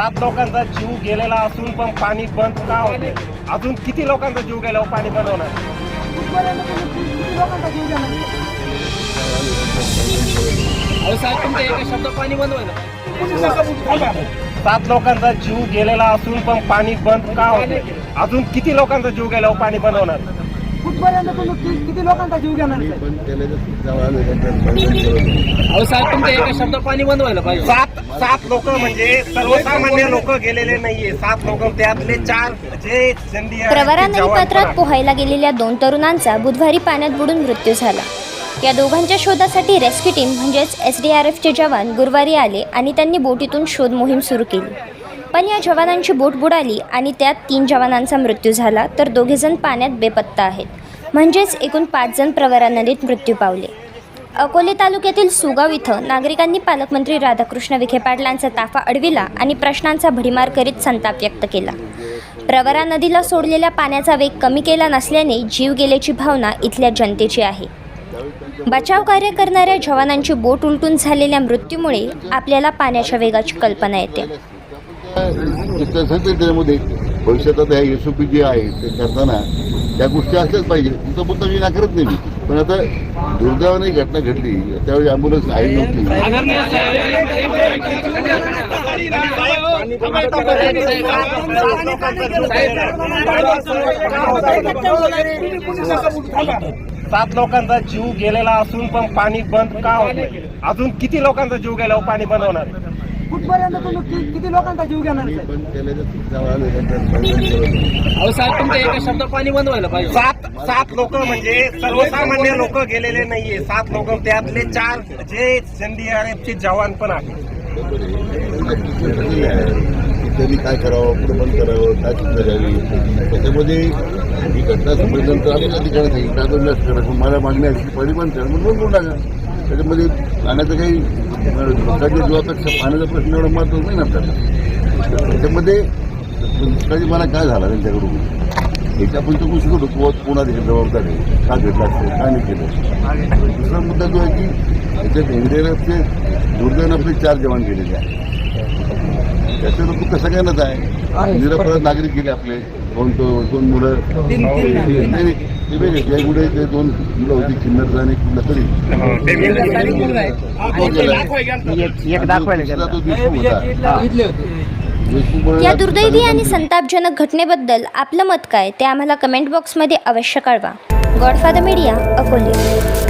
सात लोकांचा जीव गेलेला असून पण पाणी बंद का होते? अजून किती लोकांचा जीव गेल्यावर पाणी बंद होणार. अहो साहेब तुमच्या एका शब्द पाणी बंद व्हायला. सात लोकांचा जीव गेलेला असून पण पाणी बंद का होते? अजून किती लोकांचा जीव गेल्यावर पाणी बंद होणार. कुठपर्यंत तुम्ही किती लोकांचा जीव घेणार अहो साहेब तुमच्या एका शब्द पाणी बंद व्हायला पाहिजे. सात सात लोक म्हणजे सर्वसामान्य लोक गेलेले नाहीये. सात लोक त्यातले चार जे प्रवरा पोहायला गेलेल्या दोन तरुणांचा बुधवारी पाण्यात बुडून मृत्यू झाला. या दोघांच्या शोधासाठी रेस्क्यू टीम म्हणजेच एस डी आर एफचे जवान गुरुवारी आले आणि त्यांनी बोटीतून शोध मोहीम सुरू केली. पण या जवानांची बोट बुडाली आणि त्यात तीन जवानांचा मृत्यू झाला तर दोघेजण पाण्यात बेपत्ता आहेत. म्हणजेच एकूण पाच जण प्रवरा नदीत मृत्यू पावले. अकोले तालुक्यातील सुगाव इथं नागरिकांनी पालकमंत्री राधाकृष्ण विखे पाटलांचा ताफा अडविला आणि प्रश्नांचा भडीमार करीत संताप व्यक्त केला. प्रवरा नदीला सोडलेल्या पाण्याचा वेग कमी केला नसल्याने जीव गेल्याची भावना इथल्या जनतेची आहे. बचाव कार्य करणाऱ्या जवानांची बोट उलटून झालेल्या मृत्यूमुळे आपल्याला पाण्याच्या वेगाची कल्पना येते. त्याच्यामध्ये भविष्यात एस ओ पी जे आहे ते करताना त्या गोष्टी असल्याच पाहिजे. तुमचा मुद्दा मी नाकारत नाही पण आता दुर्दैवाने ही घटना घडली. त्यावेळी अँब्युलन्स आई नव्हती. सात लोकांचा जीव गेलेला असून पण पाणी बंद का होते अजून किती लोकांचा जीव गेल्यावर हो, पाणी बंद होणार? कुठपर्यंत तुम्ही किती लोकांचा जीव घेणार अहो साहेब तुमच्या एका शब्द पाणी बंद व्हायला पाहिजे. सात सात लोक म्हणजे सर्वसामान्य लोक गेलेले नाहीये. सात लोक त्यातले चार जे एनडीआरएफचे जवान पण आहेत. त्यांनी काय करावं कुठं बंद करावं काय सुविधा द्यावी? त्याच्यामध्ये ही घटना समजल्यानंतर आम्ही त्या ठिकाणी सांगितलं काय दोन जास्त करा पण मला मागणी आहे की पाणी बंद करा म्हणून बंद टाका त्याच्यामध्ये पाण्याचं काही लोकांच्या जीवापेक्षा पाण्याचा प्रश्न एवढा महत्त्वाचा नाही ना आपल्याला. त्याच्यामध्ये दुष्काळी मला काय झाला त्यांच्याकडून? याच्या आपण चौकशी करू किंवा कोणा देखील जबाबदार का घडला असेल का नाही केलं? दुसरा मुद्दा जो आहे की याच्यात एनडीआरएफचे दुर्दैवाने आपले चार जवान गेलेले आहेत. त्याचं दुःख सगळ्यांनाच आहे. निरपराध नागरिक गेले आपले. दोन दोन मुलं नाही, नाही, ते वेगळे ते दोन मुलं होती. किन्नरचा आणि कुठला तरी. तो देशमुख होता. या दुर्दैवी आणि संतापजनक घटनेबद्दल आपलं मत काय ते आम्हाला कमेंट बॉक्समध्ये अवश्य कळवा. Godfather media Akole.